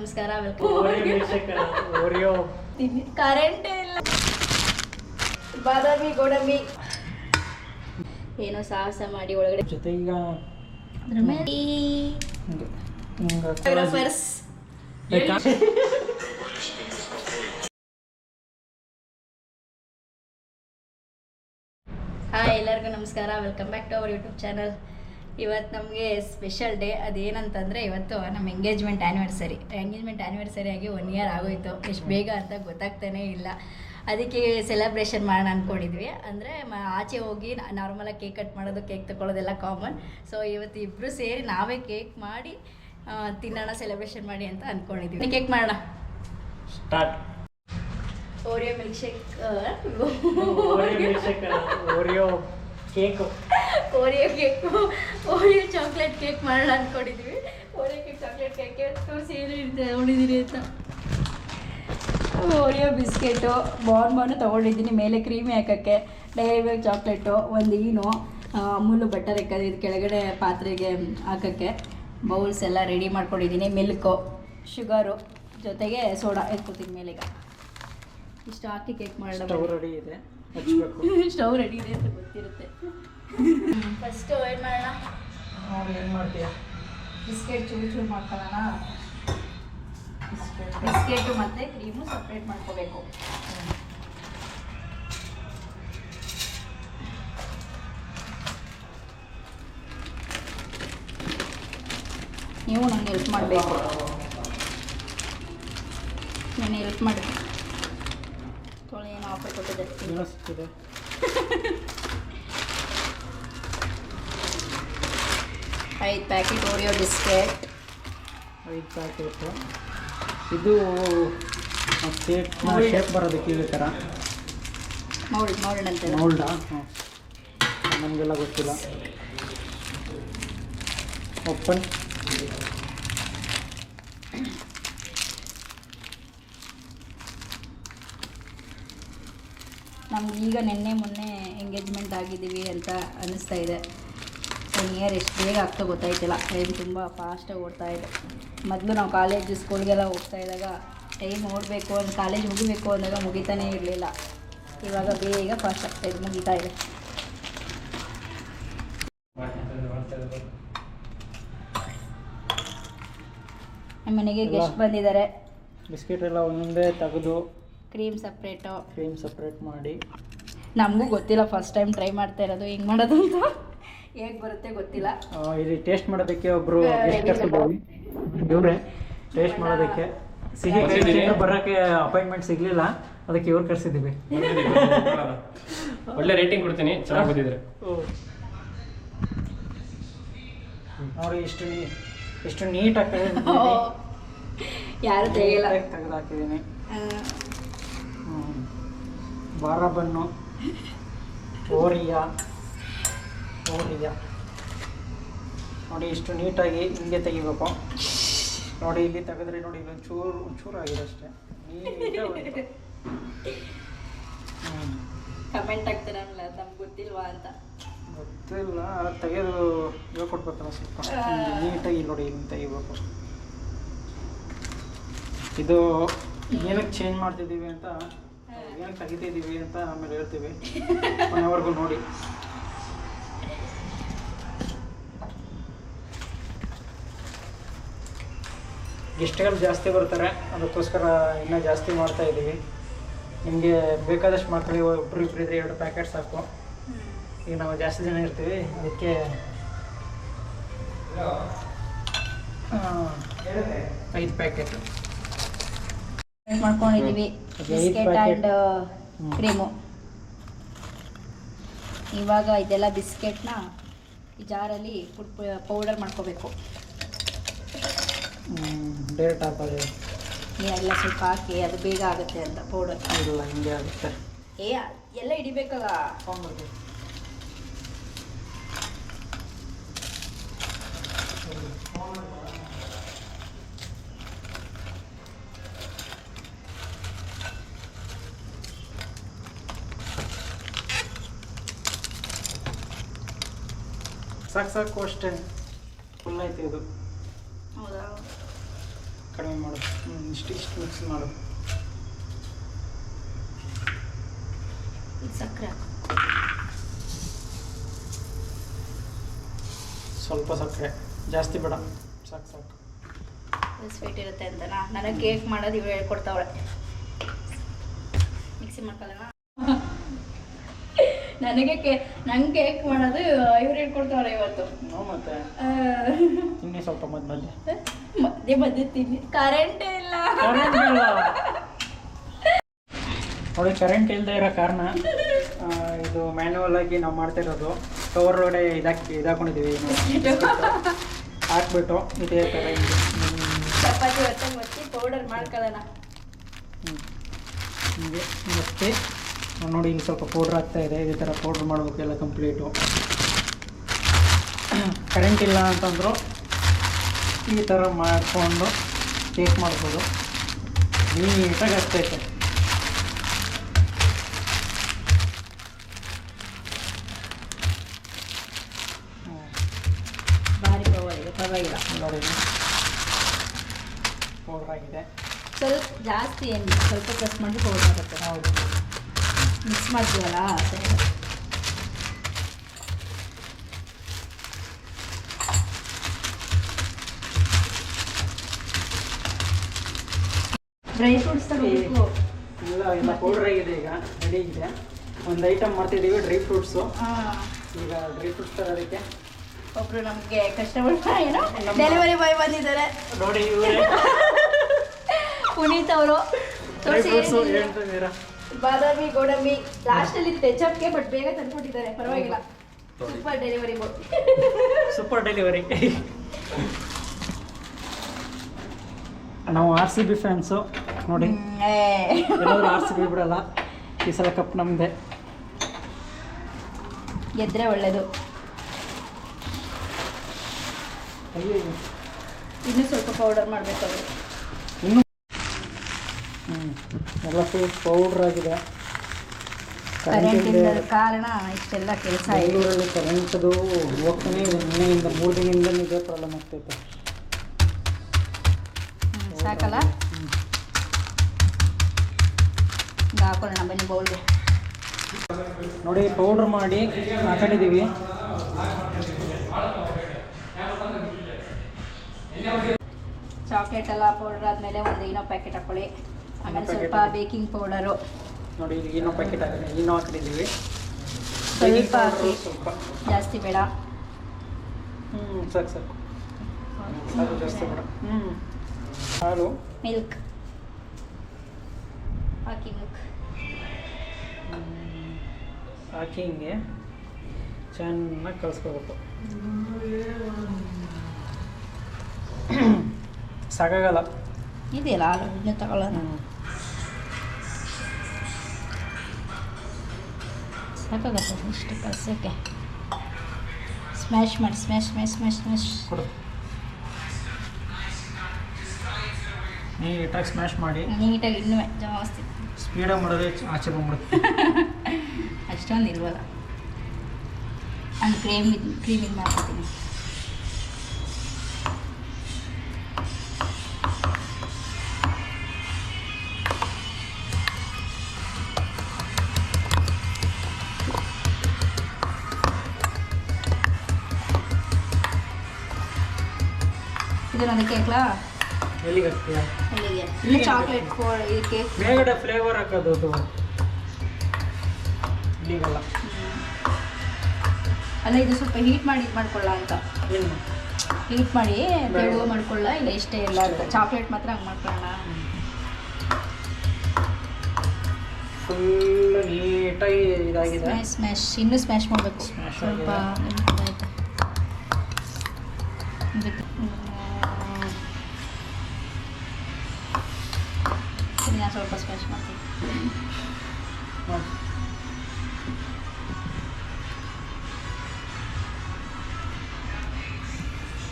ನಮಸ್ಕಾರ ಕರೆಂಟ್ ಇಲ್ಲ. ಬಾದಾಮಿ ಗೋಡಂಬಿ. ಏನೋ ಸಾಹಸ ಮಾಡಿ ಒಳಗಡೆ. ಜೊತೆ ಈಗ ಫೋಟೋಗ್ರಾಫರ್ಸ್ ಹಾಯ್ ಎಲ್ಲರಿಗೂ ನಮಸ್ಕಾರ. Welcome back to our YouTube channel ಇವತ್ತು ನಮಗೆ ಸ್ಪೆಷಲ್ ಡೇ ಅದೇನಂತಂದರೆ ಇವತ್ತು ನಮ್ಮ ಎಂಗೇಜ್ಮೆಂಟ್ ಆ್ಯನಿವರ್ಸರಿ ಎಂಗೇಜ್ಮೆಂಟ್ ಆ್ಯನಿವರ್ಸರಿ ಆಗಿ ಒನ್ ಇಯರ್ ಆಗೋಯ್ತು. ಎಷ್ಟು ಬೇಗ ಅಂತ ಗೊತ್ತಾಗ್ತಾನೇ ಇಲ್ಲ. ಅದಕ್ಕೆ ಸೆಲೆಬ್ರೇಷನ್ ಮಾಡೋಣ ಅಂದ್ಕೊಂಡಿದ್ವಿ ಅಂದರೆ ಆಚೆ ಹೋಗಿ ನಾರ್ಮಲಾಗಿ ಕೇಕ್ ಕಟ್ ಮಾಡೋದು ಕೇಕ್ ತಗೊಳ್ಳೋದೆಲ್ಲ ಕಾಮನ್ ಸೊ ಇವತ್ತು ಇಬ್ಬರು ಸೇರಿ ನಾವೇ ಕೇಕ್ ಮಾಡಿ ತಿನ್ನೋಣ ಸೆಲೆಬ್ರೇಷನ್ ಮಾಡಿ ಅಂತ ಅಂದ್ಕೊಂಡಿದ್ವಿ ಕೇಕ್ ಮಾಡೋಣ. Start Oreo milkshake Oreo cake Oreo cake Oreo chocolate cake ಮಾಡೋಣ ಅಂದ್ಕೊಂಡಿದ್ವಿ ಓರಿಯೋ ಕೇಕ್ ಚಾಕ್ಲೇಟ್ ಕೇಕ್ ತೋರಿಸಿ ಏನು ಉಳಿದಿರಿ ಅಂತ. ಓರಿಯೋ ಬಿಸ್ಕೆಟು ಬಾನ್ ಬಾರ್ನು ತೊಗೊಂಡಿದ್ದೀನಿ ಮೇಲೆ ಕ್ರೀಮಿ ಹಾಕೋಕ್ಕೆ. ಡೈರಿ ಮಿಲ್ಕ್ ಚಾಕ್ಲೇಟು ಒಂದು ಈನು ಅಮೂಲು ಬಟರ್ ಹಾಕೋದು ಇದು ಕೆಳಗಡೆ ಪಾತ್ರೆಗೆ ಹಾಕೋಕ್ಕೆ. ಬೌಲ್ಸ್ ಎಲ್ಲ ರೆಡಿ ಮಾಡ್ಕೊಂಡಿದ್ದೀನಿ ಮಿಲ್ಕು ಶುಗರು ಜೊತೆಗೆ ಸೋಡಾ ಎತ್ಕೋತೀನಿ ಮೇಲೆ ಇಷ್ಟು ಹಾಕಿ ಕೇಕ್ ಮಾಡೋಣ. ಸ್ಟವ್ ರೆಡಿ ಇದೆ ಸ್ಟವ್ ರೆಡಿ ಇದೆ ಅಂತ ಗೊತ್ತಿರುತ್ತೆ. ಫಸ್ಟು ಏನು ಮಾಡೋಣ? ನೋಡಿ ಏನು ಮಾಡ್ತೀಯ? ಬಿಸ್ಕೆಟ್ ಚೂರು ಚೂರು ಮಾಡ್ಕೊಳ್ಳೋಣ. ಬಿಸ್ಕೆಟು ಮತ್ತು ಕ್ರೀಮು ಸಪ್ರೇಟ್ ಮಾಡ್ಕೋಬೇಕು. ನೀವು ನಂಗೆ ಹೆಲ್ಪ್ ಮಾಡಬೇಕು. ನಾನು ಹೆಲ್ಪ್ ಮಾಡಿ ತೊಳೆ ಏನು ಆಫರ್ ಕೊಟ್ಟಿದ್ದೆ ಐದು ಪ್ಯಾಕೆಟ್ ಓರಿಯೋ ಬಿಸ್ಕೆಟ್ ಐದು ಪ್ಯಾಕೆಟ್ ಇದು ಶೇಪ್ ಶೇಪ್ ಬರೋದಕ್ಕೆ ಈ ಥರ ಮೌಲ್ಡ್ ಮೌಲ್ಡ್ ಅಂತ ಮೌಲ್ಡಾ ಹಾಂ ನಮಗೆಲ್ಲ ಗೊತ್ತಿಲ್ಲ. ಓಪನ್ ನಮ್ಗೆ ಈಗ ನಿನ್ನೆ ಮೊನ್ನೆ ಎಂಗೇಜ್ಮೆಂಟ್ ಆಗಿದ್ದೀವಿ ಅಂತ ಅನ್ನಿಸ್ತಾ ಇದೆ. ಒನ್ ಇಯರ್ ಎಷ್ಟು ಬೇಗ ಆಗ್ತಾ ಗೊತ್ತಾಯ್ತಿಲ್ಲ ಟೈಮ್ ತುಂಬ ಫಾಸ್ಟಾಗಿ ಓಡ್ತಾ ಇದೆ ಮೊದಲು ನಾವು ಕಾಲೇಜ್ ಸ್ಕೂಲ್ಗೆಲ್ಲ ಹೋಗ್ತಾ ಇದ್ದಾಗ ಟೈಮ್ ಓಡಬೇಕು ಅಂದ್ರೆ ಕಾಲೇಜ್ ಮುಗಿಬೇಕು ಅಂದಾಗ ಮುಗಿತಾನೆ ಇರಲಿಲ್ಲ. ಇವಾಗ ಬೇಗ ಫಾಸ್ಟ್ ಆಗ್ತಾ ಇದೆ ಮುಗಿತಾ ಇದೆ. ಮನೆಗೆ ಗೆಸ್ಟ್ ಬಂದಿದ್ದಾರೆ. ಬಿಸ್ಕೆಟ್ ಎಲ್ಲ ಒಂದೇ ತೆಗೆದು ಕ್ರೀಮ್ ಸಪ್ರೇಟು ಕ್ರೀಮ್ ಸಪ್ರೇಟ್ ಮಾಡಿ. ನಮಗೂ ಗೊತ್ತಿಲ್ಲ ಫಸ್ಟ್ ಟೈಮ್ ಟ್ರೈ ಮಾಡ್ತಾ ಇರೋದು ಹೆಂಗೆ ಮಾಡೋದು ಅಂತ. ಹೇಗೆ ಬರುತ್ತೆ ಗೊತ್ತಿಲ್ಲ. ಇಲ್ಲಿ ಟೇಸ್ಟ್ ಮಾಡೋದಕ್ಕೆ ಒಬ್ರು ಇವ್ರೆ ಟೇಸ್ಟ್ ಮಾಡೋದಕ್ಕೆ. ಸಿಹಿ ಕೈ ಬರೋಕ್ಕೆ ಅಪಾಯಿಂಟ್ಮೆಂಟ್ ಸಿಗ್ಲಿಲ್ಲ. ಅದಕ್ಕೆ ಇವ್ರು ಕರ್ಸಿದ್ದೀವಿ. ಒಳ್ಳೆ ರೇಟಿಂಗ್ ಕೊಡ್ತೀನಿ ಚೆನ್ನಾಗಿ ಬಂದಿದ್ರೆ ನೋಡಿ ಇಷ್ಟು ಎಷ್ಟು ಇಷ್ಟು ನೀಟಾಗಿ ಯಾರು ತೆಗಿಲ್ಲ ತೆಗೆದು ಹಾಕಿದ್ದೀನಿ ಬಾರಬನ್ನು ಓರಿಯಾ ಓರಿಯಾ ನೋಡಿ ಇಷ್ಟು ನೀಟಾಗಿ ಹಿಂಗೆ ತೆಗಿಬೇಕು. ನೋಡಿ ಇಲ್ಲಿ ತೆಗೆದ್ರೆ ನೋಡಿ ಇಲ್ಲೊಂದು ಚೂರು ಒಂಚೂರು ಆಗಿದೆ ಅಷ್ಟೇ ಕಮೆಂಟ್ ಆಗ್ತಾರಲ್ಲ ತಮ್ಗೆ ಗೊತ್ತಿಲ್ವಾ ಅಂತ. ಗೊತ್ತಿಲ್ಲ ತೆಗೆದು ಹೇಳ್ಕೊಡ್ಬೇಕಲ್ಲ ಸ್ವಲ್ಪ. ನೀಟಾಗಿ ನೋಡಿ ಇಲ್ಲಿ ತೆಗಿಬೇಕು. ಇದು ಏನಕ್ಕೆ ಚೇಂಜ್ ಮಾಡ್ತಿದ್ದೀವಿ ಅಂತ ಏನಕ್ಕೆ ತೆಗಿತಿದ್ದೀವಿ ಅಂತ ಆಮೇಲೆ ಹೇಳ್ತೀವಿ. ಕೊನೆವರೆಗೂ ನೋಡಿ. ಗೆಸ್ಟ್ಗಳು ಜಾಸ್ತಿ ಬರ್ತಾರೆ ಅದಕ್ಕೋಸ್ಕರ ಇನ್ನೂ ಜಾಸ್ತಿ ಮಾಡ್ತಾ ಇದ್ದೀವಿ. ನಿಮಗೆ ಬೇಕಾದಷ್ಟು ಮಾಡ್ತೀವಿ ಒಬ್ಬರು ಇಬ್ಬರು ಇದ್ರೆ ಎರಡು ಪ್ಯಾಕೆಟ್ ಸಾಕು. ಈಗ ನಾವು ಜಾಸ್ತಿ ಜನ ಇರ್ತೀವಿ ಅದಕ್ಕೆ ಐದು ಪ್ಯಾಕೆಟ್ ಮಾಡ್ಕೊಂಡಿದ್ದೀವಿ ಬಿಸ್ಕೆಟ್. ಆ್ಯಂಡ್. ಕ್ರೀಮು ಇವಾಗ ಇದೆಲ್ಲ ಬಿಸ್ಕೆಟ್ನ ಈ ಜಾರಲ್ಲಿ ಫುಡ್ ಪೌಡರ್ ಮಾಡ್ಕೋಬೇಕು. ಡೈರೆಕ್ಟ್ ಹಾಕೋದು ಎಲ್ಲ ಸ್ವಲ್ಪ ಹಾಕಿ ಅದು ಬೇಗ ಆಗುತ್ತೆ ಅಂತ ಪೌಡರ್ ಇಲ್ಲ ಹಿಂಗೆ ಆಗುತ್ತೆ. ಏ ಎಲ್ಲ ಹಿಡಿಬೇಕಲ್ಲ? ತೊಗೊಂಡ್ಬರ್ತೀವಿ ಸಾಕು ಸಾಕು ಅಷ್ಟೇ. ಫುಲ್ ಆಯ್ತು ಇದು. ಹೌದಾ ಕಡಿಮೆ ಮಾಡು ಇಷ್ಟು ಇಷ್ಟು ಮಿಕ್ಸ್ ಮಾಡು ಸಕ್ಕರೆ ಸ್ವಲ್ಪ ಸಕ್ಕರೆ. ಜಾಸ್ತಿ ಬೇಡ. ಸಾಕು ಸಾಕು. ಸ್ವೀಟ್ ಇರುತ್ತೆ ಅಂತನಾ? ನನಗೆ ಕೇಕ್ ಮಾಡೋದು ಇವ್ರು ಹೇಳ್ಕೊಡ್ತಾವಳೆ ಮಿಕ್ಸಿ ಮಾಡ್ಕೊಳ್ಳೋಣ ನನಗೆ ಕೇ ನಂಗೆ ಕೇಕ್ ಮಾಡೋದು ಇವ್ರು ಹೇಳ್ಕೊಡ್ತಾವ್ರೆ ಇವತ್ತು. ನೋ ಮತ್ತೆ. ಆ, ಇನ್ನೇ ಸ್ವಲ್ಪ ಮದ್ದು ಮಧ್ಯೆ. ಮಧ್ಯೆ ತಿನ್ನಿ. ಕರೆಂಟ್ ಇಲ್ಲ. ನೋಡಿ ಕರೆಂಟ್ ಇಲ್ಲದೆ ಇರೋ ಕಾರಣ ಇದು ಮ್ಯಾನ್ಯುವಲ್ ಆಗಿ ನಾವು ಮಾಡ್ತಾ ಇರೋದು. ಕವರ್ ಒಳಗಡೆ ಇದಾಕಿ ಇದಾಕೊಂಡಿದ್ದೀವಿ ಹಾಕ್ಬಿಟ್ಟು ಇದೇ ಥರ ಚಪಾತಿ ಒತ್ತಿ ಪೌಡರ್ ಮಾಡ್ಕೊಳ್ಳೋಣ. ಹ್ಞೂ ಹಿಂಗೆ. ಮತ್ತೆ? ನೋಡಿ ಇಲ್ಲಿ ಸ್ವಲ್ಪ ಪೌಡ್ರ್ ಆಗ್ತಾ ಇದೆ. ಇದೇ ಥರ ಪೌಡ್ರ್ ಮಾಡಬೇಕು ಎಲ್ಲ ಕಂಪ್ಲೀಟು ಕರೆಂಟ್ ಇಲ್ಲ ಅಂತಂದರೂ ಈ ಥರ ಮಾಡಿಕೊಂಡು ಕೇಕ್ ಮಾಡ್ಬೋದು. ನೀಟಾಗಿ ಆಗ್ತೈತೆ ಪರವಾಗಿಲ್ಲ ನೋಡಿ ಪೌಡ್ರ್ ಆಗಿದೆ. ಸ್ವಲ್ಪ ಜಾಸ್ತಿ ಏನು ಸ್ವಲ್ಪ ಪ್ರೆಸ್ ಮಾಡಿ ಪೌಡರ್ ಆಗುತ್ತೆ. ಹೌದು. ಮಿಕ್ಸ್ ಮಾಡ್ತೀವಲ್ಲ ಡ್ರೈ ಫ್ರೂಟ್ಸ್ ತಗೋಬೇಕು ಇಲ್ಲ ಎಲ್ಲ ಪೌಡರ್ ಆಗಿದೆ ಈಗ ರೆಡಿ ಇದೆ. ಒಂದು ಐಟಮ್ ಮಾಡ್ತಿದ್ದೀವಿ ಡ್ರೈ ಫ್ರೂಟ್ಸು ಈಗ ಡ್ರೈ ಫ್ರೂಟ್ಸ್ ತರೋದಕ್ಕೆ ಒಬ್ರು ನಮಗೆ ಕಸ್ಟಮರ್ ಏನೋ ಡೆಲಿವರಿ ಬಾಯ್ ಬಂದಿದ್ದಾರೆ ನೋಡಿ ಪುನೀತ್ ಅವರು ಹೇಳ್ತಿದ್ದೀರಾ ಬಾದಾಮಿ ಗೋಡಂಬಿ ಲಾಸ್ಟ್ ಅಲ್ಲಿ ತೆಚ್ಚಕ್ಕೆ ಬಟ್ ಬೇಗ ತಂದ್ಕೊಟ್ಟಿದ್ದಾರೆ. ಪರವಾಗಿಲ್ಲ. Super delivery boy super delivery ನಾವು ಆರ್ ಸಿ ಬಿ ಫ್ಯಾನ್ಸು ನೋಡಿ. ಎಲ್ಲರೂ ಆರ್ ಸಿ ಬಿ ಬಿಡಲ್ಲ. ಈ ಸಲ ಕಪ್ ನಮ್ಮದೆ ಗೆದ್ರೆ ಒಳ್ಳೇದು. ಇನ್ನೂ ಸ್ವಲ್ಪ ಪೌಡರ್ ಮಾಡಬೇಕು ಅವರು ಇನ್ನು ಹ್ಞೂ ಎಲ್ಲ ಫುಲ್ ಪೌಡ್ರ್ ಆಗಿದೆ. ಕರೆಂಟ್ ಕರೆಂಟ್ ಇಲ್ಲದ ಕಾರಣ ಇಷ್ಟೆಲ್ಲ ಕೆಲಸ ಇದೆ ಬೆಂಗಳೂರಲ್ಲಿ ಕರೆಂಟ್ದು ಹೋಗ್ತಾನೆ ಇದೆ. ನಿನ್ನೆಯಿಂದ ಮೂರು ದಿನದಿಂದ ಇದೇ ಪ್ರಾಬ್ಲಮ್ ಆಗ್ತೈತೆ ಸಾಕಲ್ಲ? ಹಾಕೊಳ್ಳೋಣ ಬನ್ನಿ ಬೌಲ್ಗೆ. ನೋಡಿ ಪೌಡ್ರ್ ಮಾಡಿ ಹಾಕೊಂಡಿದ್ದೀವಿ. ಚಾಕ್ಲೇಟ್ ಎಲ್ಲ ಪೌಡರ್ ಆದಮೇಲೆ ಒಂದು ಏನೋ ಪ್ಯಾಕೆಟ್ ಹಾಕೊಳ್ಳಿ. ಆಮೇಲೆ ಸ್ವಲ್ಪ ಬೇಕಿಂಗ್ ಪೌಡರು ನೋಡಿ ಇಲ್ಲಿ ಏನೋ ಪ್ಯಾಕೆಟ್ ಆಗಿದೆ ಏನೋ ಹಾಕಿದ್ದೀವಿ ಸ್ವಲ್ಪ ಹಾಕಿ. ಜಾಸ್ತಿ ಬೇಡ. ಹ್ಞೂ ಸಾಕು ಸಾಕು ಸಾಕು ಜಾಸ್ತಿ ಬೇಡ. ಹ್ಞೂ ಹಾಲು ಮಿಲ್ಕ್ ಹಾಕಿ ಮಿಲ್ಕ್ ಹಾಕಿ ಹಿಂಗೆ ಚೆನ್ನಾಗಿ ಕಲಿಸ್ಕೋಬೇಕು. ಸಾಕಾಗಲ್ಲ. ಇದೆಯಲ್ಲ ಇನ್ನೂ ತಗೊಳ್ಳೋಣ ಸಾಕಾಗತ್ತೆ ಇಷ್ಟು ಕಲಸೋಕ್ಕೆ ಸ್ಮ್ಯಾಶ್ ಮಾಡಿ ಸ್ಮ್ಯಾಶ್ ಸ್ಮ್ಯಾಶ್ ಸ್ಮ್ಯಾಶ್ ಸ್ಮ್ಯಾಶ್ ಕೊಡು ನೀಟಾಗಿ ಸ್ಮ್ಯಾಶ್ ಮಾಡಿ. ನೀಟಾಗಿ ಇನ್ನೂ ಜಾಸ್ತಿ ಸ್ಪೀಡಾಗಿ ಮಾಡಿದ್ರೆ ಆಚೆ ಬಂದ್ಬಿಡುತ್ತೆ. ಅಷ್ಟೊಂದು ಇಲ್ವಲ್ಲ. ನಾನು ಕ್ರೀಮ್ ಕ್ರೀಮ್ ಇದು ಮಾಡ್ಕೊತೀನಿ. ಇದನ್ನ ಅದಕ್ಕೆ ಹಾಕ್ಲಾ ಎಲ್ಲಿಗೆ ಹಾಕ್ತೀಯಾ? ಇಲ್ಲಿಗೆ ಚಾಕ್ಲೇಟ್ ಫೋರ್ ಇದಕ್ಕೆ ಮೇಲ್ಗಡೆ ಫ್ಲೇವರ್ ಹಾಕೋದು ಅದು. ಇಲ್ಲಿಗಲ್ಲ. ಅಲ್ಲ ಇದು ಸ್ವಲ್ಪ ಹೀಟ್ ಮಾಡಿ ಇದು ಮಾಡ್ಕೊಳ್ಳ ಅಂತ. ಹೀಟ್ ಮಾಡಿ ಬೇಗ ಮಾಡ್ಕೊಳ್ಳ ಇಲ್ಲ ಇಷ್ಟೇ ಇಲ್ಲ ಅಂತ. ಚಾಕ್ಲೇಟ್ ಮಾತ್ರ ಹಂಗೆ ಮಾಡ್ಕೊಳ್ಳೋಣ. ಫುಲ್ ನೀಟಾಗಿ ಇದಾಗಿದೆ. ಸ್ಮ್ಯಾಶ್ ಇನ್ನೂ ಸ್ಮ್ಯಾಶ್ ಮಾಡಬೇಕು. ಸ್ವಲ್ಪ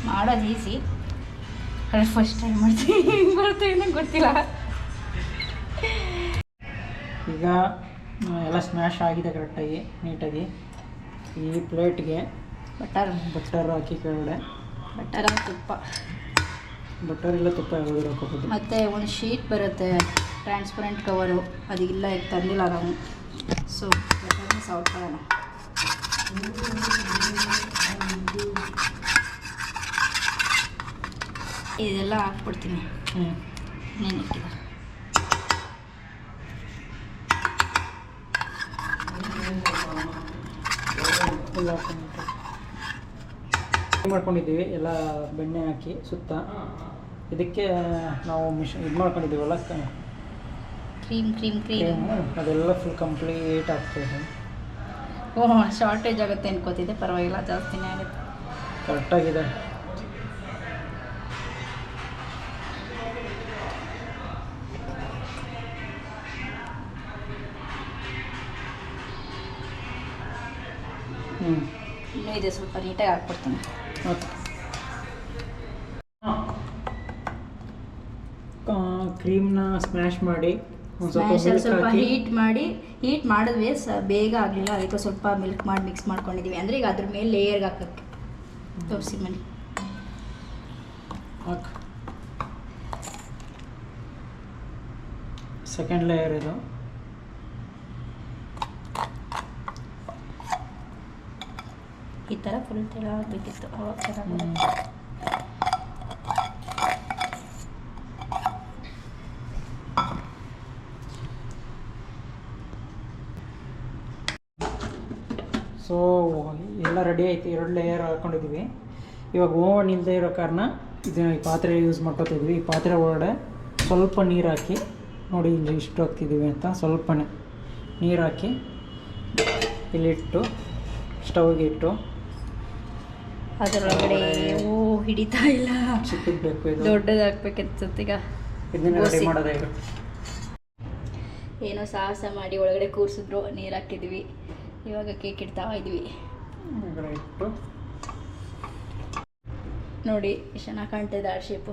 ಮಾಡೋದು ಈಸಿ ಫಸ್ಟ್ ಟೈಮ್ ಮಾಡ್ತೀನಿ. ಹಿಂಗೆ ಬರ್ತೀವಿ ನಂಗೆ ಗೊತ್ತಿಲ್ಲ. ಈಗ ಎಲ್ಲ ಸ್ಮ್ಯಾಶ್ ಆಗಿದೆ ಕರೆಕ್ಟಾಗಿ ನೀಟಾಗಿ ಈ ಪ್ಲೇಟ್ಗೆ ಬಟರ್. ಬಟರ್ ಹಾಕಿ ಕೆಳಗಡೆ. ಬಟರ್ ತುಪ್ಪ. ಬಟರ್ ಇಲ್ಲ ತುಪ್ಪ ಯಾವ್ದಾದ್ರು ಹಾಕೋಬೋದು ಮತ್ತು ಒಂದು ಶೀಟ್ ಬರುತ್ತೆ. ಟ್ರಾನ್ಸ್ಪರೆಂಟ್ ಕವರು ಅದು ಇಲ್ಲ ಈಗ ತಂದಿಲ್ಲ ನಾವು ಸೊ ಬೇಕಾದ್ರೆ ಸೌಟ್ಕೊಳ್ಳೋಣ ಇದೆಲ್ಲ ಹಾಕ್ಬಿಡ್ತೀನಿ. ಹ್ಞೂ ಮಾಡ್ಕೊಂಡಿದ್ದೀವಿ. ಎಲ್ಲ ಬೆಣ್ಣೆ ಹಾಕಿ ಸುತ್ತ. ಇದಕ್ಕೆ ನಾವು ಮಿಷನ್ ಇದು ಮಾಡ್ಕೊಂಡಿದ್ದೀವಲ್ಲ ಕ್ರೀಮ್ ಕ್ರೀಮ್ ಕ್ರೀಮ್ ಅದೆಲ್ಲ ಫುಲ್ ಕಂಪ್ಲೀಟ್ ಆಗ್ತದೆ. ಓಹ್ ಶಾರ್ಟೇಜ್ ಆಗುತ್ತೆ ಅನ್ಕೋತಿದ್ದೆ ಪರವಾಗಿಲ್ಲ ಜಾಸ್ತಿನೇ ಆಗುತ್ತೆ. ಕರೆಕ್ಟಾಗಿದೆ ಹ್ಞೂ ಇದೆ ಸ್ವಲ್ಪ ನೀಟಾಗಿ ಹಾಕ್ಬಿಡ್ತೀನಿ ಓಕೆ. ಕ್ರೀಮ್ನ ಸ್ಮ್ಯಾಶ್ ಮಾಡಿ ಸ್ಮ್ಯಾಶಲ್ಲಿ ಸ್ವಲ್ಪ ಹೀಟ್ ಮಾಡಿ ಹೀಟ್ ಮಾಡಿದ್ವಿ ಸ ಬೇಗ ಆಗಲಿಲ್ಲ. ಅದಕ್ಕೆ ಸ್ವಲ್ಪ ಮಿಲ್ಕ್ ಮಾಡಿ ಮಿಕ್ಸ್ ಮಾಡ್ಕೊಂಡಿದ್ದೀವಿ ಅಂದ್ರೆ ಈಗ ಅದ್ರ ಮೇಲೆ ಲೇಯರ್ಗೆ ಹಾಕಕ್ಕೆ. ತೋರಿಸಿ ಮನೆ. ಸೆಕೆಂಡ್ ಲೇಯರ್ ಇದು. ಈ ಥರ ಫುಲ್ ತೆಳ ಆಗಬೇಕಿತ್ತು ಅವಾಗ ಚೆನ್ನಾಗಿ ಹ್ಮ್. ಸೊ ಎಲ್ಲ ರೆಡಿ ಆಯ್ತು ಎರಡು ಲೇಯರ್ ಹಾಕೊಂಡಿದ್ದೀವಿ ಇವಾಗ ಓವನ್ ಇಲ್ಲದೆ ಇರೋ ಕಾರಣ ಇದನ್ನ ಈ ಪಾತ್ರೆ ಯೂಸ್ ಮಾಡ್ಕೊತಿದ್ವಿ ಈ ಪಾತ್ರೆ ಒಳಗಡೆ ಸ್ವಲ್ಪ ನೀರು ಹಾಕಿ ನೋಡಿ ಇಲ್ಲಿ ಇಷ್ಟು ಹಾಕ್ತಿದ್ದೀವಿ ಅಂತ ಸ್ವಲ್ಪನೇ ನೀರು ಹಾಕಿ ಇಲ್ಲಿಟ್ಟು ಸ್ಟವ್ಗೆ ಇಟ್ಟು. ಅದರೊಳಗಡೆ ಓ ಹಿಡಿತಾ ಇಲ್ಲ. ಚಿಕ್ಕದು ಬೇಕು ಇದು ಇದನ್ನ ರೆಡಿ ಗೋಸಿ. ಮಾಡೋದೇ ಏನೋ ಸಾಹಸ ಮಾಡಿ ಒಳಗಡೆ ಕೂರಿಸಿದ್ರು ನೀರು ಹಾಕಿದ್ವಿ ಇವಾಗ ಕೇಕ್ ಇಡ್ತಾ ಇದ್ವಿ. ನೋಡಿ ಎಷ್ಟು ಚೆನ್ನಾಗಿ ಕಾಣ್ತಿದೆ ಆ ಶೇಪು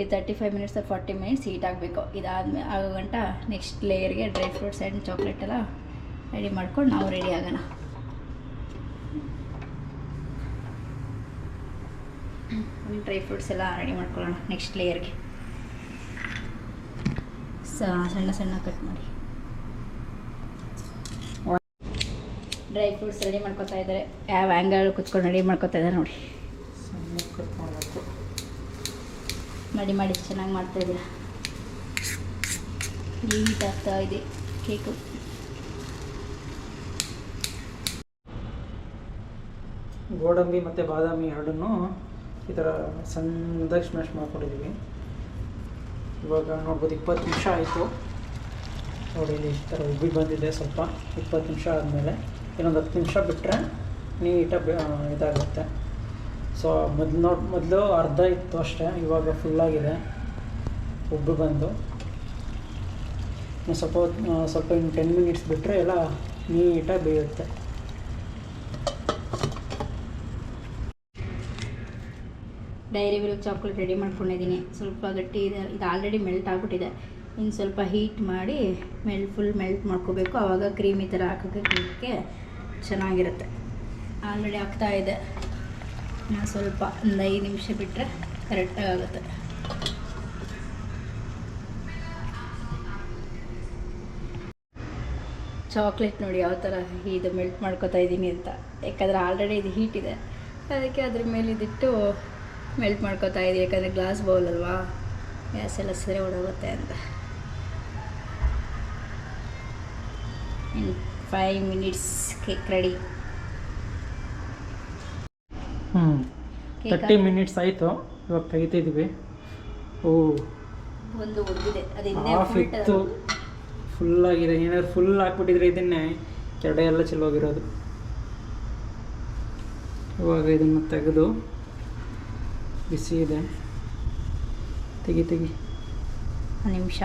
ಈ thirty five minutes forty minutes heat ಆಗಬೇಕು. ಇದಾದ್ಮೇಲೆ ಆಗೋ ಗಂಟ ನೆಕ್ಸ್ಟ್ ಲೇಯರ್ಗೆ ಡ್ರೈ ಫ್ರೂಟ್ಸ್ ಆ್ಯಂಡ್ ಚಾಕ್ಲೇಟ್ ಎಲ್ಲ ರೆಡಿ ಮಾಡ್ಕೊಂಡು ನಾವು ರೆಡಿ ಆಗೋಣ. ಡ್ರೈ ಫ್ರೂಟ್ಸ್ ಎಲ್ಲ ರೆಡಿ ಮಾಡ್ಕೊಳ್ಳೋಣ ನೆಕ್ಸ್ಟ್ ಲೇಯರ್ಗೆ ಸಣ್ಣ ಸಣ್ಣ ಕಟ್ ಮಾಡಿ. ಡ್ರೈ ಫ್ರೂಟ್ಸ್ ರೆಡಿ ಮಾಡ್ಕೊತಾ ಇದ್ದಾರೆ. ಯಾವ ಆ್ಯಂಗಲ್ ಕುಚ್ಕೊಂಡು ರೆಡಿ ಮಾಡ್ಕೊತಾ ಇದ್ದಾರೆ ನೋಡಿ. ಮಾಡಿ ಮಾಡಿ ಚೆನ್ನಾಗಿ ಮಾಡ್ತಾ ಇದ್ದೀರಾ? ನೀಟ್ ಆಗ್ತಾ ಇದೆ ಕೇಕು ಗೋಡಂಬಿ ಮತ್ತು ಬಾದಾಮಿ ಎರಡನ್ನೂ ಈ ಥರ ಸಣ್ಣದಾಗಿ ಸ್ಮ್ಯಾಶ್ ಮಾಡ್ಕೊಂಡಿದ್ದೀವಿ ಇವಾಗ ನೋಡ್ಬೋದು ಇಪ್ಪತ್ತು ನಿಮಿಷ ಆಯಿತು. ನೋಡಿ ಇಲ್ಲಿ ಈ ಥರ ಉಬ್ಬಿ ಬಂದಿದೆ ಸ್ವಲ್ಪ. ಇಪ್ಪತ್ತು ನಿಮಿಷ ಆದಮೇಲೆ. ಇನ್ನೊಂದು ಹತ್ತು ನಿಮಿಷ ಬಿಟ್ಟರೆ ನೀಟಾಗಿ ಇದಾಗುತ್ತೆ. ಸೊ ಮೊದಲು ನೋಡಿ, ಮೊದಲು ಅರ್ಧ ಇತ್ತು ಅಷ್ಟೇ, ಇವಾಗ ಫುಲ್ಲಾಗಿದೆ ಒಬ್ಬರು ಬಂದು. ಸ್ವಲ್ಪ ಸ್ವಲ್ಪ ಇನ್ನು ಟೆನ್ ಮಿನಿಟ್ಸ್ ಬಿಟ್ಟರೆ ಎಲ್ಲ ನೀಟಾಗಿ ಬೇಯುತ್ತೆ. ಡೈರಿ ಮಿಲ್ಕ್ ಚಾಕ್ಲೇಟ್ ರೆಡಿ ಮಾಡ್ಕೊಂಡಿದ್ದೀನಿ. ಸ್ವಲ್ಪ ಗಟ್ಟಿ ಇದೆ. ಇದು ಆಲ್ರೆಡಿ ಮೆಲ್ಟ್ ಆಗಿಬಿಟ್ಟಿದೆ. ಇನ್ನು ಸ್ವಲ್ಪ ಹೀಟ್ ಮಾಡಿ ಮೆಲ್ ಫುಲ್ ಮೆಲ್ಟ್ ಮಾಡ್ಕೋಬೇಕು. ಆವಾಗ ಕ್ರೀಮ್ ಈ ಥರ ಹಾಕೋಕ್ಕೆ ಚೆನ್ನಾಗಿರುತ್ತೆ. ಆಲ್ರೆಡಿ ಆಗ್ತಾ ಇದೆ. ನಾನು ಸ್ವಲ್ಪ ಒಂದು ಐದು ನಿಮಿಷ ಬಿಟ್ಟರೆ ಕರೆಕ್ಟಾಗಿ ಆಗುತ್ತೆ. ಚಾಕ್ಲೇಟ್ ನೋಡಿ ಯಾವ ಥರ ಇದು ಮೆಲ್ಟ್ ಮಾಡ್ಕೋತಾ ಇದ್ದೀನಿ ಅಂತ. ಯಾಕಂದರೆ ಆಲ್ರೆಡಿ ಇದು ಹೀಟ್ ಇದೆ. ಅದಕ್ಕೆ ಅದ್ರ ಮೇಲೆ ಇದಿಟ್ಟು ಮೆಲ್ಟ್ ಮಾಡ್ಕೋತಾ ಇದ್ದೀನಿ. ಯಾಕಂದರೆ ಗ್ಲಾಸ್ ಬೌಲ್ ಅಲ್ವಾ? ಗ್ಯಾಸ್ ಎಲ್ಲ ಸರಿ ಓಡೋಗುತ್ತೆ ಅಂತ. ಫೈವ್ ಮಿನಿಟ್ಸ್ ಕೇಕ್ ರೆಡಿ ಹ್ಞೂ Cake ತರ್ಟಿ ಮಿನಿಟ್ಸ್ ಆಯಿತು. ಇವಾಗ ತೆಗಿತಿದ್ವಿ. ಓ. ಒಂದು ಅದು ಹಾಫ್ ಇತ್ತು ಫುಲ್ ಆಗಿದೆ. ಏನಾದ್ರು ಫುಲ್ ಹಾಕ್ಬಿಟ್ಟಿದ್ರೆ ಇದನ್ನೇ ಕೆರಡೆ ಎಲ್ಲ ಚೆಲ್ಲೋಗಿರೋದು ಇವಾಗ ಇದನ್ನು ತೆಗೆದು ಬಿಸಿ ಇದೆ. ತೆಗಿ ತೆಗಿ. ನಿಮಿಷ.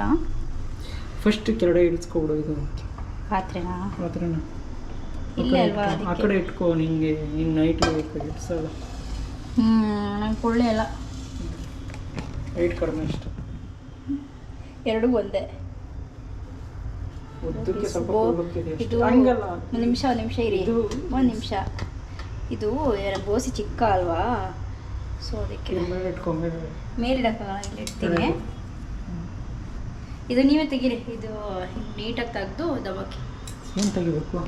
ಫಸ್ಟ್ ಕೆರಡೆ ಇಳಿಸ್ಕೊಬಿಡು ಇದು. ಪಾತ್ರೆನಾ ಪಾತ್ರೆನ ಇಲ್ಲೇ ಅಲ್ವಾ ಆ ಕಡೆ ಇಟ್ಕೋ ನಿಂಗೆ ನಿನ್ನ ಹ್ಞೂ ನಂಗೆ ಕೊಳ್ಳೆ ಅಲ್ಲ ಕಡಿಮೆ ಇಷ್ಟು ಎರಡೂ ಒಂದೇ. ಉದ್ದಕ್ಕೆ ಸ್ವಲ್ಪ. ಇದು ಹಂಗಲ್ಲ. ಒಂದು ನಿಮಿಷ ಒಂದು ನಿಮಿಷ ಇರಿ. ಒಂದು ನಿಮಿಷ. ಇದು ಗೋಸಿ ಚಿಕ್ಕ ಅಲ್ವಾ? ಸೊ ಅದಕ್ಕೆ ಮೇಲೆ ಇಟ್ಕೊಂಡ್ ಮೇಲೆ. ಮೇಲಿಡಕ್ಕಾಗಲ್ಲ ಇಲ್ಲಿ ಇಡ್ತೀನಿ. ಇದು ನೀವೇ ತೆಗೀರಿ. ಇದು ನೀಟಾಗಿ ತೆಗೆದು ದಬಾಕಿ ಏನು ತೆಗಿಬೇಕು?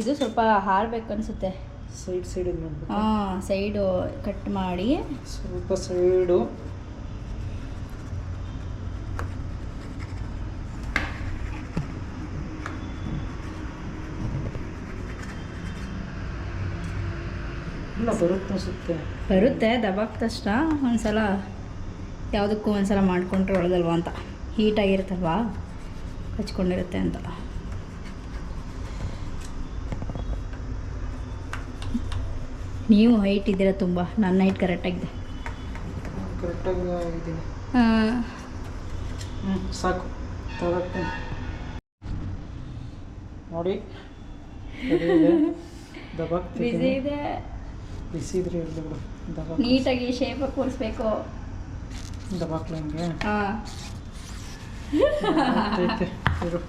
ಇದು ಸ್ವಲ್ಪ ಹಾರಬೇಕು ಅನಿಸುತ್ತೆ. ಸೈಡ್ ಸೈಡ್ ಹಾಂ ಸೈಡು ಕಟ್ ಮಾಡಿ. ಸ್ವಲ್ಪ ಸೈಡು. ಇಲ್ಲ ಬರುತ್ತೆ ಅನಿಸುತ್ತೆ ಬರುತ್ತೆ ದಬಾಕ್ ತಕ್ಷಣ ಒಂದ್ಸಲ ಯಾವುದಕ್ಕೂ ಒಂದ್ಸಲ ಮಾಡಿಕೊಂಡ್ರೆ ಒಳ್ಳೆದಲ್ವಾ ಅಂತ. ಹೀಟಾಗಿರುತ್ತಲ್ವಾ ಹಚ್ಕೊಂಡಿರುತ್ತೆ ಅಂತ. ನೀವು ಹೈಟ್ ಇದ್ದೀರ ತುಂಬ. ನನ್ನ ಹೈಟ್ ಕರೆಕ್ಟಾಗಿದೆ ಸಾಕು. ನೋಡಿ. ಬಿಸಿ ಇದೆ. ಬಿಸಿ ಇದ್ರೆ ನೀಟಾಗಿ ಶೇಪಾಗಿ ಕೂರಿಸ್ಬೇಕು. ದಬಾಕ್ಲ ಹಂಗೆ ಹಾಂ ಇರು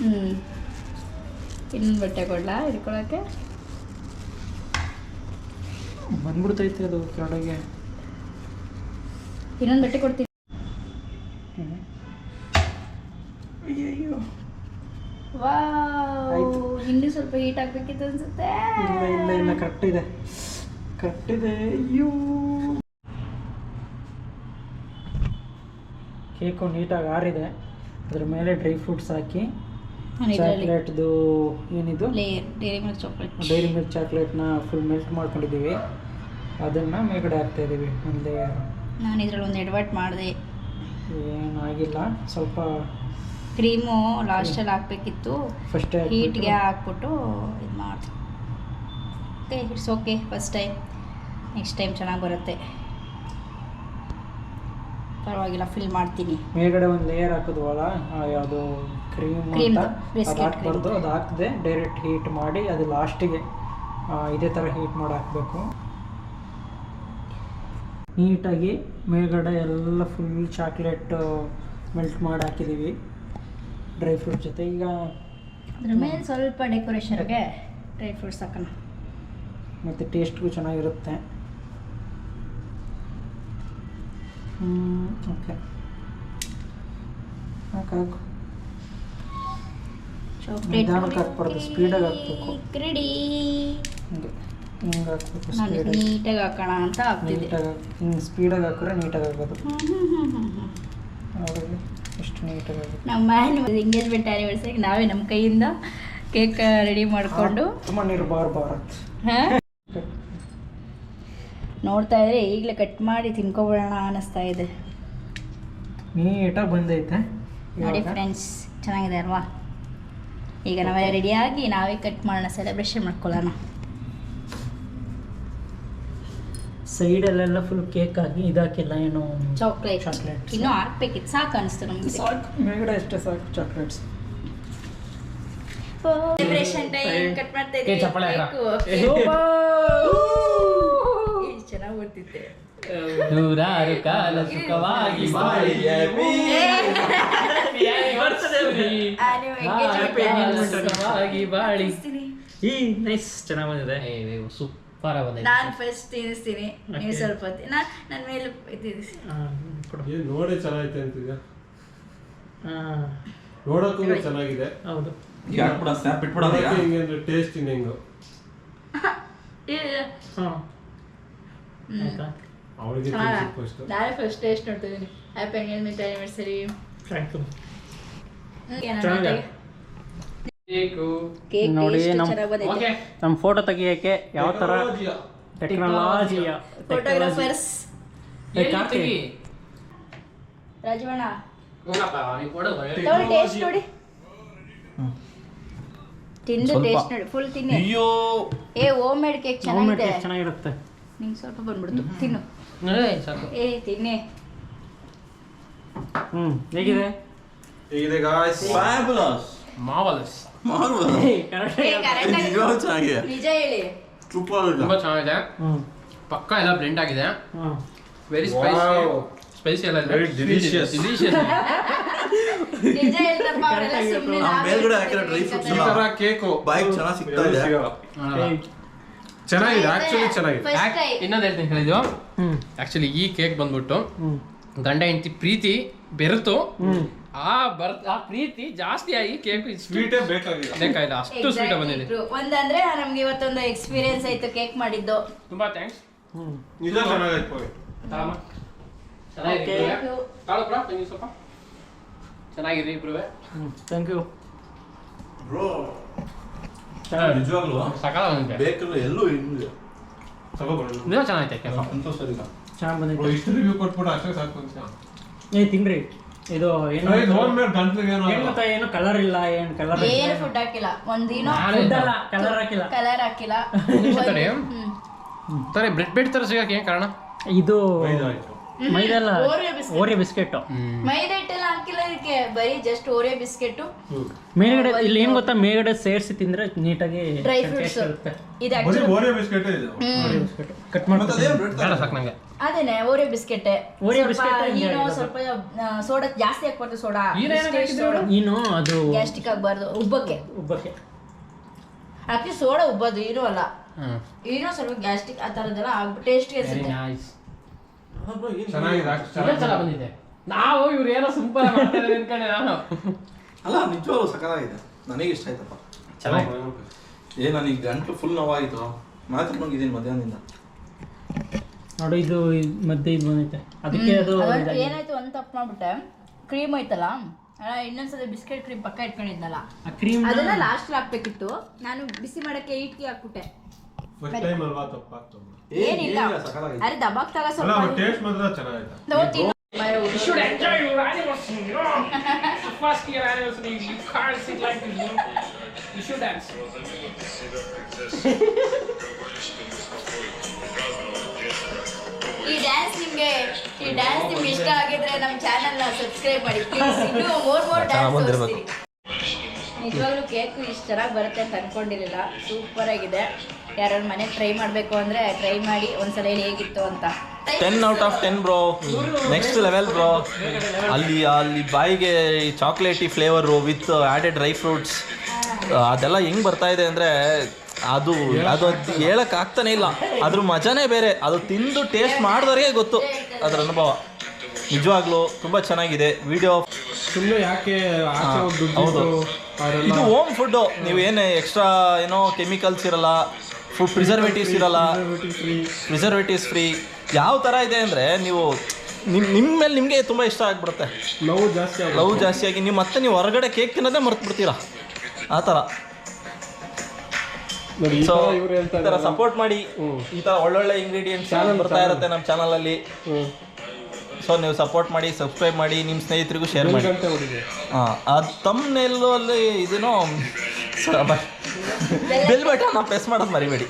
ಹ್ಞೂ ಇನ್ನೊಂದು ಬಟ್ಟೆ ಕೊಡಲಾ ಇಟ್ಕೊಳಕ್ಕೆ ಬಂದ್ಬಿಡ್ತೈತೆ ಅದು ಕೆಳಗೆ ಇನ್ನೊಂದು ಬಟ್ಟೆ ಕೊಡ್ತೀನಿ ಅಯ್ಯೋ ಆಯ್ತು. ಇನ್ನೂ ಸ್ವಲ್ಪ ಹೀಟ್ ಆಗಬೇಕಿತ್ತು ಅನ್ಸುತ್ತೆ ಇಲ್ಲ ಇಲ್ಲ ಇಲ್ಲ ಕರೆಕ್ಟ್ ಇದೆ ಇದೆ ಅಯ್ಯೋ. ಕೇಕು ನೀಟಾಗಿ ಆರಿದೆ. ಅದ್ರ ಮೇಲೆ ಡ್ರೈ ಫ್ರೂಟ್ಸ್ ಹಾಕಿ ನಾನು ಇದರಲ್ಲಿ. ಚಾಕ್ಲೇಟ್ದು ಏನಿದು? Dairy Milk chocolate. Dairy Milk ಚಾಕ್ಲೇಟ್ನ full melt ಮಾಡ್ಕೊಂಡಿದ್ದೀವಿ. ಅದನ್ನು ಮೇಲ್ಗಡೆ ಹಾಕ್ತಾ ಇದ್ದೀವಿ ಒಂದು ಲೇಯರ್ ನಾನು ಇದರಲ್ಲಿ ಒಂದು ಎಡವಟ್ ಮಾಡಿದೆ. ಏನಾಗಿಲ್ಲ ಸ್ವಲ್ಪ ಕ್ರೀಮು ಲಾಸ್ಟಲ್ಲಿ ಹಾಕ್ಬೇಕಿತ್ತು. ಫಸ್ಟ್ ಹೀಟ್ಗೆ ಹಾಕ್ಬಿಟ್ಟು ಇದು ಮಾಡಿದೆ okay it's okay first time next time ಚೆನ್ನಾಗಿ ಬರುತ್ತೆ. ಪರವಾಗಿಲ್ಲ ಫಿಲ್ ಮಾಡ್ತೀನಿ. ಮೇಲ್ಗಡೆ ಒಂದು ಲೇಯರ್ ಹಾಕಿದ್ವಲ್ಲ ಯಾವುದು ಕ್ರೀಮ್ ಅದು ಹಾಕ್ಬಾರ್ದು. ಅದು ಹಾಕದೆ ಡೈರೆಕ್ಟ್ ಹೀಟ್ ಮಾಡಿ ಅದು ಲಾಸ್ಟಿಗೆ ಇದೇ ಥರ ಹೀಟ್ ಮಾಡಿ ಹಾಕಬೇಕು. ನೀಟಾಗಿ ಮೇಲ್ಗಡೆ ಎಲ್ಲ ಫುಲ್ ಚಾಕ್ಲೇಟ್ ಮೆಲ್ಟ್ ಮಾಡಿ ಹಾಕಿದ್ದೀವಿ ಡ್ರೈ ಫ್ರೂಟ್ ಜೊತೆ. ಈಗ ಅದ್ರ ಮೇಲೆ ಸ್ವಲ್ಪ ಡೆಕೋರೇಷನ್ಗೆ ಡ್ರೈ ಫ್ರೂಟ್ಸ್ ಹಾಕೋಣ. ಮತ್ತು ಟೇಸ್ಟ್ಗೂ ಚೆನ್ನಾಗಿರುತ್ತೆ. ಓಕೆ ಹಾಕು ನಿಧಾನಕ್ಕೆ ಹಾಕ್ಬಾರ್ದು, ಹಾಕ್ಬೇಕು. ರೆಡಿ ಹಿಂಗೆ ಹಾಕ್ಬೇಕು ನೀಟಾಗಿ ಹಾಕೋಣ ಅಂತ ಹಾಕ್ತಿದ್ದೆ ನೀಟಾಗಿ ಹಿಂಗೆ ಸ್ಪೀಡಾಗಿ ಹಾಕಿದ್ರೆ ನೀಟಾಗಿ ಆಗ್ಬೋದು. ಎಷ್ಟು ನೀಟಾಗಿ ಆಗುತ್ತೆ ನಮ್ಮ ಮ್ಯಾನ್ ಎಂಗೇಜ್ಮೆಂಟ್ ಆ್ಯನಿವರ್ಸರಿಗೆ ನಾವೇ ನಮ್ಮ ಕೈಯಿಂದ ಕೇಕ್ ರೆಡಿ ಮಾಡಿಕೊಂಡು. ತುಂಬ ಭಾರತ್ ನೋಡ್ತಾ ಇದ್ರೆ ಈಗಲೇ ಕಟ್ ಮಾಡಿ ತಿನ್ಕೊಬಿಡೋಣ ಅನ್ನಿಸ್ತಾ ಇದೆ. ನೀಟಾಗಿ ಬಂದೈತೆ. ನೋಡಿ ಫ್ರೆಂಡ್ಸ್ ಚೆನ್ನಾಗಿದೆ ಅಲ್ವಾ? ಈಗ ನಾವೆಲ್ಲ ರೆಡಿಯಾಗಿ ನಾವೇ ಕಟ್ ಮಾಡೋಣ ಸೆಲೆಬ್ರೇಷನ್ ಮಾಡ್ಕೊಳ್ಳೋಣ. ಸೈಡಲ್ಲೆಲ್ಲ ಫುಲ್ ಕೇಕ್ ಹಾಕಿ ಇದಾಕಿಲ್ಲ ಏನು? ಚಾಕ್ಲೇಟ್ ಚಾಕ್ಲೇಟ್ ಇನ್ನೂ ಹಾಕ್ಬೇಕಿತ್ತು ಸಾಕು ಅನಿಸ್ತು ನಮಗೆ. ಸಾಕು ಮೇಲ್ಗಡೆ ಅಷ್ಟೇ ಸಾಕು ಚಾಕ್ಲೇಟ್ಸ್ ಸೆಲೆಬ್ರೇಷನ್ ಟೈಮ್ ಕಟ್ ಮಾಡ್ತಾ ಏ, ಬರ್ತಿತ್ತೆ ನೂರಾರು ಕಾಲ ಸುಖವಾಗಿ ಬಾಳಿ ಸುಖವಾಗಿ ಬಾಳಿ. ಈ ನೈಸ್ ಚೆನ್ನಾಗಿ ಬಂದಿದೆ. ಸೂಪರ್ ಬಂದಿದೆ. ನಾನು ಫಸ್ಟ್ ತಿನ್ನಿಸ್ತೀನಿ. ನೀವು. ಸ್ವಲ್ಪ ಹೊತ್ತು ನಾನು ನನ್ನ ಮೇಲೆ ತಿನ್ನಿಸಿ. ನೋಡೇ ಚೆನ್ನಾಗೈತೆ ಅಂತಿದ್ಯಾ? ನೋಡಕ್ಕೂ ಚೆನ್ನಾಗಿದೆ. ಹೌದು. ಯಾಕೆ ಬಿಡ ಸ್ನ್ಯಾಪ್ ಬಿಟ್ಬಿಡೋದು ಟೇಸ್ಟ್ ಹಿಂಗೆ? ಹಾಂ. ಆಯ್ತಾ? ಅವಳಿಗೆ ಫಸ್ಟ್ ನಾಳೆ first taste ನೋಡ್ತಿದ್ದೀನಿ happy engagement anniversary thank you cake. ನೋಡಿ, ಎಷ್ಟು ನಮ್- ಚೆನ್ನಾಗಿ ಬಂದೈತೆ. ನಮ್ಮ ಫೋಟೋ ತೆಗಿಯೋಕ್ಕೆ ಯಾವ ಥರ ಟೆಕ್ನಾಲಜಿಯ ಫೋಟೋಗ್ರಾಫರ್ಸ್ ರಾಜವಣ್ಣ. ಟೇಸ್ಟ್ ನೋಡಿ. ತಿಂದು. ಟೇಸ್ಟ್ ನೋಡಿ ಫುಲ್ ತಿನ್ನಿ. ಅಯ್ಯೋ. ಏ ಹೋಮ್ ಮೇಡ್ ಕೇಕ್ ಚೆನ್ನಾಗಿದೆ. ಚೆನ್ನಾಗಿರುತ್ತೆ. ನಿಂಗೆ ಸ್ವಲ್ಪ ಬಂದ್ಬಿಡ್ತು. ತಿನ್ನು. ಸಾಕು. ಏ ತಿನ್ನಿ. ಹ್ಞೂ ಹೇಗಿದೆ? ಹೇಗಿದೆ ಗಾಯ್ಸ್ ಫ್ಯಾಬುಲಸ್ ಮಾವಲಸ್ ಚೆನ್ನಾಗಿದೆ ನಿಜ ಹೇಳಿ. ಸೂಪರ್ ತುಂಬಾ ಚೆನ್ನಾಗಿದೆ. ಪಕ್ಕ ಎಲ್ಲ ಬ್ಲೆಂಡ್ ಆಗಿದೆ. ವೆರಿ ಸ್ಪೈಸಿ ಸ್ಪೆಷಿಯಲ್ ಸ್ಪೈಸಿ ಎಲ್ಲ ವೆರಿ ಡಿಲಿಷಿಯಸ್ ಡಿಲಿಷಿಯಸ್ ನಿಜ ಹೇಳ್ತಪ್ಪ ಅವರೆಲ್ಲ ಸುಮ್ಮನೆ ಮೇಲ್ಗಡೆ ಹಾಕಿರೋ ಡ್ರೈ ಫ್ರೂಟ್ಸ್ ಕೇಕು. ಬೈಕ್ ಚೆನ್ನಾಗಿ ಸಿಗ್ತಾ ಇದೆ. ಚೆನ್ನಾಗಿದೆ ಆಕ್ಚುಲಿ ಚೆನ್ನಾಗಿದೆ. ಇನ್ನೊಂದು ಹೇಳ್ತೀನಿ ಹೇಳಿದ್ವು ಹ್ಞೂ ಆಕ್ಚುಲಿ ಈ ಕೇಕ್ ಬಂದ್ಬಿಟ್ಟು ಹ್ಞೂ ಗಂಡ ಹೆಂಡತಿ ಪ್ರೀತಿ ಬೆರೆತು ಆ ಬರ್ ಆ ಪ್ರೀತಿ ಜಾಸ್ತಿ ಆಗಿ ಕೇಕ್ ಸ್ವೀಟೇ ಬೇಕಾಗಿಲ್ಲ. ಬೇಕಾಗಿಲ್ಲ. ಅಷ್ಟು ಸ್ವೀಟ್ ಬಂದಿದೆ. ಒಂದಂದ್ರೆ ನಮ್ಗೆ ಇವತ್ತೊಂದು ಎಕ್ಸ್ಪೀರಿಯನ್ಸ್ ಆಯ್ತು ಕೇಕ್ ಮಾಡಿದ್ದು. ತುಂಬಾ ಥ್ಯಾಂಕ್ಸ್ ನಿಜ ಚೆನ್ನಾಗಿದೆ ಕಾಳು ಬ್ರಾ ತಂಗಿ ಸ್ವಲ್ಪ. ಚೆನ್ನಾಗಿದೆ ಇಬ್ರು ಥ್ಯಾಂಕ್ ಯು ಬ್ರೋ ನಿಜವಾಗ್ಲು ಸಕಾಲ ಬೇಕಲ್ಲ ಎಲ್ಲೂ ಇಲ್ಲ ತಗೋಬರೋಣ ನಿಜ ಚೆನ್ನಾಗೈತೆ ಕೆಲಸ. ಸಂತೋಷ ಇಲ್ಲ ಚೆನ್ನಾಗಿ ಬಂದಿದೆ. ಇಷ್ಟು ರಿವ್ಯೂ ಕೊಟ್ಬಿಟ್ಟು ಅಷ್ಟೇ ಸಾಕು ಅಂತ. ಏ ತಿನ್ರಿ. ಇದು ಏನು ಏನೋ ಏನು ಗೊತ್ತಾ ಏನು ಕಲರ್ ಇಲ್ಲ ಏನು ಕಲರ್ ಏನು ಫುಡ್ ಹಾಕಿಲ್ಲ. ಒಂದೇನೋ ಫುಡ್ ಅಲ್ಲ ಕಲರ್ ಹಾಕಿಲ್ಲ. ಕಲರ್ ಹಾಕಿಲ್ಲ. ತಡಿ. ಬ್ರೆಡ್ ಬ್ರೆಡ್ ತರ ಸಿಗಕ್ಕೆ ಏನು ಕಾರಣ? ಇದು ಮೈದಾ ಅಲ್ಲ Oreo biscuit. ಓರಿಯೋ ಬಿಸ್ಕೆಟ್ ಮೈದಾ ಹಿಟ್ಟೆಲ್ಲ ಹಾಕಿಲ್ಲ ಇದಕ್ಕೆ ಬರೀ ಜಸ್ಟ್ ಓರಿಯೋ ಬಿಸ್ಕೆಟ್ ಮೇಲ್ಗಡೆ ಇಲ್ಲಿ ಏನ್ ಗೊತ್ತಾ? ಮೇಲ್ಗಡೆ ಸೇರಿಸಿ ತಿಂದ್ರೆ ನೀಟಾಗಿ ಡ್ರೈ ಫ್ರೂಟ್ಸ್ ಇದು ಬರೀ ಓರಿಯೋ ಬಿಸ್ಕೆಟ್ ಇದೆ? ಬಿಸ್ಕೆಟ್ ಕಟ್ ಮತ್ತೆ ಮಾಡ್ತಾರೆ ಅದೇನ್ bread ಬೇಡ ಸಾಕು ನಂಗೆ. ಅದೇನೆ ಓರಿಯೋ ಬಿಸ್ಕೆಟ್ Oreo biscuit ಏನೋ? ಸ್ವಲ್ಪ ಸೋಡಾ ಜಾಸ್ತಿ ಹಾಕ್ಬಾರ್ದು ಸೋಡಾ. ಏನಕ್ಕೆ ಹಾಕಿದ್ರು? ಇನ್ನು ಅದು ಗ್ಯಾಸ್ಟಿಕ್ ಆಗ್ಬಾರ್ದು ಉಬ್ಬಕ್ಕೆ. ಉಬ್ಬಕ್ಕೆ. ಆಕ್ಚುಲಿ ಸೋಡಾ ಉಬ್ಬೋದು ಏನೂ ಅಲ್ಲ. ಹ್ಮ್. ಏನೋ ಸ್ವಲ್ಪ ಗ್ಯಾಸ್ಟಿಕ್ ಆ ಥರದ್ದೆಲ್ಲ ಆಗ್ಬಿಟ್ಟು ಟೇಸ್ಟ್ ಅನ್ಸುತ್ತೆ ನೈಸ್ ಚೆನ್ನಾಗಿ ಚೆನ್ನಾಗಿ ಬಂದಿದೆ. ನಾವು ಇವ್ರು ಏನೋ ಸಿಂಪಲ್ ಮಾಡ್ತಾರೆ ಅನ್ಕೊಂಡೆ ನಾನು. ಅಲ್ಲ ನಿಜವಾಗ್ಲೂ ಸಕಲಾಗಿದೆ. ನನಗೆ ಇಷ್ಟ ಆಯ್ತಪ್ಪ. ಚೆನ್ನಾಗಿ ಏ ನನಗೆ ಗಂಟಲು ಫುಲ್ ನೋವಾಯಿತು. ಮಾತ್ರ ಹೋಗಿದ್ದೀನಿ ಮಧ್ಯಾಹ್ನದಿಂದ. ನೋಡು ಇದು ಮಧ್ಯೆ ಇದು ಬಂದೈತೆ ಅದಕ್ಕೆ ಅದು ಏನಾಯ್ತು ಒಂದು ತಪ್ಪು ಮಾಡ್ಬಿಟ್ಟೆ. ಕ್ರೀಮ್ ಐತಲ್ಲ ಅಣ್ಣ ಇನ್ನೊಂದ್ಸಲ ಬಿಸ್ಕೆಟ್ ಕ್ರೀಮ್ ಪಕ್ಕ ಇಟ್ಕೊಂಡಿದ್ನಲ್ಲ. ಆ ಕ್ರೀಮ್ ಅದನ್ನ ಲಾಸ್ಟ್ ಹಾಕ್ಬೇಕಿತ್ತು. ನಾನು ಬಿಸಿ ಮಾಡಕ್ಕೆ ಇಟ್ಟಿ ಹಾಕ್ಬಿಟ್ಟೆ. ಫಸ್ಟ್ ಟೈಮ್ ಅಲ್ವಾ ತಪ್ಪಾಗ್ತದೆ ಏನಿಲ್ಲ ಏನಿಲ್ಲ, ಸಖತ್ತಾಗಿದೆ. ಅರೆ ದಬಾಕ್ ತಗ ಅಲ್ಲ ಸ್ವಲ್ಪ ಟೇಸ್ಟ್ ಮಾತ್ರ ಚೆನ್ನಾಗೈತೆ ನಾವು You should enjoy your anniversary, you know. It's the first year anniversary. You can't sit like this, you know. You should dance. ಈ ಡ್ಯಾನ್ಸ್ ನಿಮ್ಗೆ ಈ ಡ್ಯಾನ್ಸ್ ನಿಮ್ಗೆ ಇಷ್ಟ ಆಗಿದ್ರೆ ನಮ್ಮ ಚಾನೆಲ್ನ ಸಬ್ಸ್ಕ್ರೈಬ್ ಮಾಡಿ ಪ್ಲೀಸ್ ಇನ್ನೂ ಮೋರ್ ಮೋರ್ ಡ್ಯಾನ್ಸ್. ನಿಜವಾಗ್ಲೂ ಕೇಕು ಇಷ್ಟು ಚೆನ್ನಾಗಿ ಬರುತ್ತೆ ಅಂತ ಅನ್ಕೊಂಡಿರಲಿಲ್ಲ. ಸೂಪರ್ ಆಗಿದೆ. ಯಾರು ಮನೆ ಟ್ರೈ ಮಾಡಬೇಕು ಅಂದ್ರೆ ಟ್ರೈ ಮಾಡಿ ಒಂದ್ಸಲ ಹೇಗಿತ್ತು ಅಂತ. Ten out of ten bro next level bro ಅಲ್ಲಿ ಅಲ್ಲಿ ಬಾಯಿಗೆ ಈ chocolatey flavour with added dry fruits ಅದೆಲ್ಲ ಹೆಂಗೆ ಬರ್ತಾ ಇದೆ ಅಂದರೆ ಅದು ಅದು ಹೇಳಕ್ ಆಗ್ತಾನೆ ಇಲ್ಲ. ಅದ್ರ ಮಜಾನೇ ಬೇರೆ. ಅದು ತಿಂದು ಟೇಸ್ಟ್ ಮಾಡಿದವರಿಗೆ ಗೊತ್ತು. ಅದರ ಅನುಭವ. ನಿಜವಾಗ್ಲೂ ತುಂಬ ಚೆನ್ನಾಗಿದೆ. ವಿಡಿಯೋ ಸುಮ್ಮನೆ ಯಾಕೆ ಹೌದು. ಇದು ಹೋಮ್ ಫುಡ್ಡು ನೀವು ಏನು ಎಕ್ಸ್ಟ್ರಾ ಏನೋ ಕೆಮಿಕಲ್ಸ್ ಇರಲ್ಲ ಫುಡ್ ಪ್ರಿಸರ್ವೇಟಿವ್ಸ್ ಇರಲ್ಲ ಪ್ರಿಸರ್ವೇಟಿವ್ಸ್ ಫ್ರೀ ಯಾವ ಥರ ಇದೆ ಅಂದರೆ ನೀವು ನಿಮ್ಮ ನಿಮ್ಮ ಮೇಲೆ ನಿಮಗೆ ತುಂಬ ಇಷ್ಟ ಆಗ್ಬಿಡುತ್ತೆ. ಲವ್ ಜಾಸ್ತಿ ಲವ್ ಜಾಸ್ತಿಯಾಗಿ ನೀವು ಮತ್ತೆ ನೀವು ಹೊರಗಡೆ ಕೇಕ್ ತಿನ್ನೋದೇ ಮರ್ತು ಬಿಡ್ತೀರಾ ಆ ಥರ ಸೊ ಥರ ಈ ಥರ ಸಪೋರ್ಟ್ ಮಾಡಿ. ಈ ಥರ ಒಳ್ಳೊಳ್ಳೆ ಇಂಗ್ರೀಡಿಯೆಂಟ್ಸ್ ಬರ್ತಾ ಇರುತ್ತೆ ನಮ್ಮ ಚಾನಲಲ್ಲಿ ಸೊ ನೀವು ಸಪೋರ್ಟ್ ಮಾಡಿ ಸಬ್ಸ್ಕ್ರೈಬ್ ಮಾಡಿ ನಿಮ್ಮ ಸ್ನೇಹಿತರಿಗೂ ಶೇರ್ ಮಾಡಿ. ಗಂಟೆ ಹೊಡಿದೆ ಹಾಂ ಅದು ತಮ್ಮನೆಲ್ಲೂ ಅಲ್ಲಿ ಇದೇನೋ ಬೆಲ್ ಬಟನ್ನ ಪ್ರೆಸ್ ಮಾಡೋದು ಮರಿಬೇಡಿ.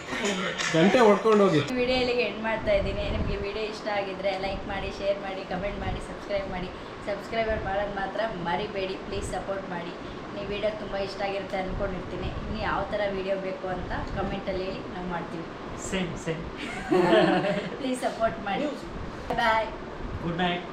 ಗಂಟೆ ಹೊಡ್ಕೊಂಡು ಹೋಗಿ. ವಿಡಿಯೋ ಇಲ್ಲಿಗೆ ಎಂಡ್ ಮಾಡ್ತಾ ಇದ್ದೀನಿ. ನಿಮಗೆ ವಿಡಿಯೋ ಇಷ್ಟ ಆಗಿದ್ರೆ ಲೈಕ್ ಮಾಡಿ ಶೇರ್ ಮಾಡಿ ಕಮೆಂಟ್ ಮಾಡಿ ಸಬ್ಸ್ಕ್ರೈಬ್ ಮಾಡಿ. ಸಬ್ಸ್ಕ್ರೈಬರ್ ಮಾಡೋದು ಮಾತ್ರ ಮರಿಬೇಡಿ. ಪ್ಲೀಸ್ ಸಪೋರ್ಟ್ ಮಾಡಿ. ನೀವು ವಿಡಿಯೋ ತುಂಬ ಇಷ್ಟ ಆಗಿರುತ್ತೆ ಅಂದ್ಕೊಂಡಿರ್ತೀನಿ ಇನ್ನು ಯಾವ ಥರ ವಿಡಿಯೋ ಬೇಕು ಅಂತ ಕಮೆಂಟಲ್ಲಿ ಹೇಳಿ ನಾವು ಮಾಡ್ತೀವಿ ಸೇಮ್ ಸೇಮ್ ಪ್ಲೀಸ್ ಸಪೋರ್ಟ್ ಮಾಡಿ. Bye good night